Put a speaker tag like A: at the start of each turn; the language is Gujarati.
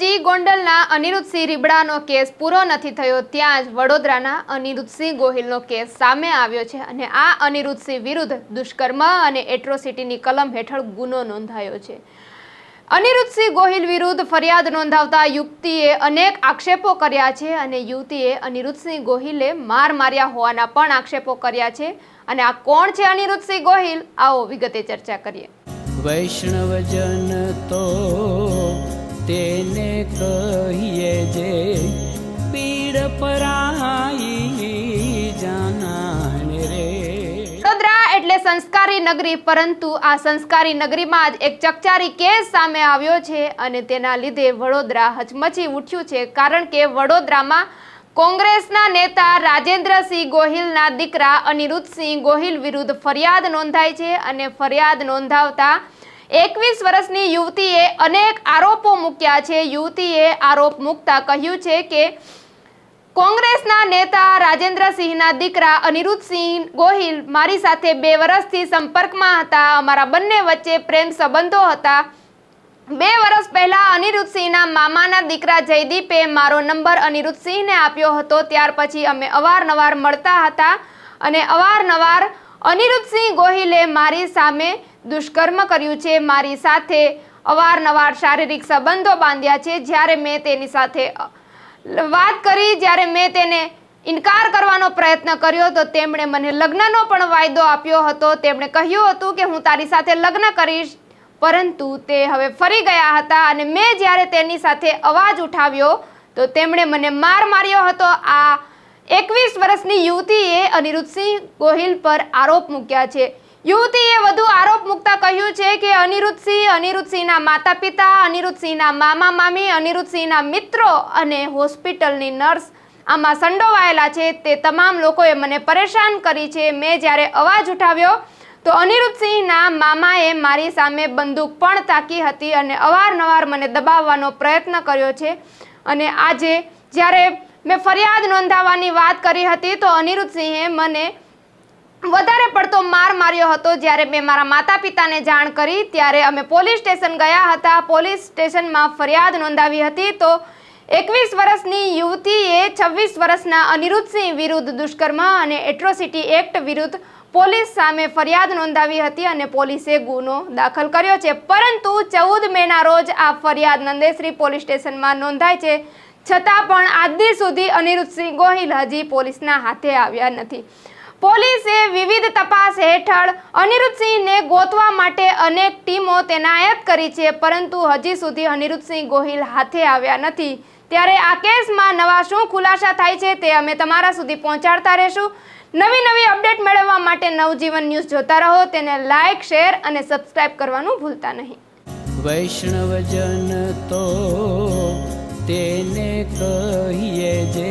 A: હજી ગોંડલના અનિરુદ્ધસિંહ રીબડાનો કેસ પૂરો નથી થયો, ત્યાં જ વડોદરાના અનિરુદ્ધસિંહ ગોહિલનો કેસ સામે આવ્યો છે અને આ અનિરુદ્ધસિંહ વિરુદ્ધ દુષ્કર્મ અને એટ્રોસિટીની કલમ હેઠળ ગુનો નોંધાયો છે. અનિરુદ્ધસિંહ ગોહિલ વિરુદ્ધ ફરિયાદ નોંધાવતા યુવતીએ અનેક આક્ષેપો કર્યા છે અને યુવતીએ અનિરુદ્ધસિંહ ગોહિલે માર માર્યા હોવાના પણ આક્ષેપો કર્યા છે. અને આ કોણ છે અનિરુદ્ધસિંહ ગોહિલ? આવો વિગતે ચર્ચા કરીએ.
B: વૈષ્ણવજન તો તેને કહીએ જે પીડ પરાઈ જાનાને રે.
A: વડોદરા એટલે સંસ્કારી નગરી, પરંતુ આ સંસ્કારી નગરીમાં જ એક ચકચારી કેસ સામે આવ્યો છે અને તેના લીધે વડોદરા હચમચી ઉઠ્યું છે, કારણ કે વડોદરામાં કોંગ્રેસના નેતા રાજેન્દ્રસિંહ ગોહિલના દીકરા અનિરુદ્ધસિંહ ગોહિલ વિરુદ્ધ ફરિયાદ નોંધાઈ છે અને ફરિયાદ નોંધાવતા એકવીસ વર્ષની યુવતીએ અનેક આરોપો મૂક્યા છે. યુવતીએ આરોપ મૂકતા કહ્યું છે કે કોંગ્રેસના નેતા રાજેન્દ્રસિંહના દીકરા અનિરુદ્ધસિંહ ગોહિલ મારી સાથે બે વર્ષથી સંપર્કમાં હતા. અમારા બંને વચ્ચે પ્રેમ સંબંધો હતા. બે વર્ષ પહેલા અનિરુદ્ધસિંહના મામાના દીકરા જયદીપે મારો નંબર અનિરુદ્ધસિંહને આપ્યો હતો. ત્યાર પછી અમે અવારનવાર મળતા હતા અને અવારનવાર અનિરુદ્ધસિંહ ગોહિલે મારી સામે દુષ્કર્મ કર્યું છે. મારી સાથે અવારનવાર શારીરિક સંબંધો બાંધ્યા છે. જ્યારે મેં તેની સાથે વાત કરી, જ્યારે મેં તેને ઇનકાર કરવાનો પ્રયત્ન કર્યો, તો તેમણે મને લગ્નનો પણ વાયદો આપ્યો હતો. તેમણે કહ્યું હતું કે હું તારી સાથે લગ્ન કરીશ, પરંતુ તે હવે ફરી ગયા હતા અને મેં જ્યારે તેની સાથે અવાજ ઉઠાવ્યો, તો તેમણે મને માર માર્યો હતો. આ એકવીસ વર્ષની યુવતીએ અનિરુદ્ધસિંહ ગોહિલ પર આરોપ મૂક્યા છે. યુવતીએ વધુ આરોપ મૂકતા કહ્યું છે કે અનિરુદ્ધસિંહ, અનિરુદ્ધસિંહના માતા પિતા અનિરુદ્ધસિંહના મામા મામી, અનિરુદ્ધસિંહના મિત્રો અને હોસ્પિટલની નર્સ આમાં સંડોવાયેલા છે. તે તમામ લોકોએ મને પરેશાન કરી છે. મેં જ્યારે અવાજ ઉઠાવ્યો તો અનિરુદ્ધસિંહના મામાએ મારી સામે બંદૂક પણ તાકી હતી અને અવારનવાર મને દબાવવાનો પ્રયત્ન કર્યો છે. અને આજે જ્યારે મેં ફરિયાદ નોંધાવવાની વાત કરી હતી તો અનિરુદ્ધસિંહે મને વધારે પડતો માર માર્યો હતો જ્યારે મેં મારા માતા પિતાને જાણ કરી, ત્યારે અમે પોલીસ સ્ટેશન ગયા હતા. પોલીસ સ્ટેશનમાં ફરિયાદ નોંધાવી હતી તો એકવીસ વર્ષની યુવતીએ છવ્વીસ વર્ષના અનિરુદ્ધસિંહ વિરુદ્ધ દુષ્કર્મ અને એટ્રોસિટી એક્ટ વિરુદ્ધ પોલીસ સામે ફરિયાદ નોંધાવી હતી અને પોલીસે ગુનો દાખલ કર્યો છે. પરંતુ ચૌદ મેના રોજ આ ફરિયાદ નંદેશ્રી પોલીસ સ્ટેશનમાં નોંધાય છે. છતાં પણ આજ સુધી અનિરુદ્ધસિંહ ગોહિલ હજી પોલીસના હાથે આવ્યા નથી. પોલીસે વિવિધ તપાસ હેઠળ અનિરુદ્ધસિંહને ગોતવા માટે અનેક ટીમો તેનાયત કરી છે, પરંતુ હજી સુધી અનિરુદ્ધસિંહ ગોહિલ હાથે આવ્યા નથી. ત્યારે આ કેસમાં નવા શું ખુલાસા થાય છે તે અમે તમારા સુધી પહોંચાડતા રહેશું. નવી નવી અપડેટ મેળવવા માટે નવજીવન ન્યૂઝ જોતા રહો, તેને લાઇક શેર અને સબસ્ક્રાઇબ કરવાનું ભૂલતા નહીં.
B: વૈષ્ણવજન તો તેને કહીએ જે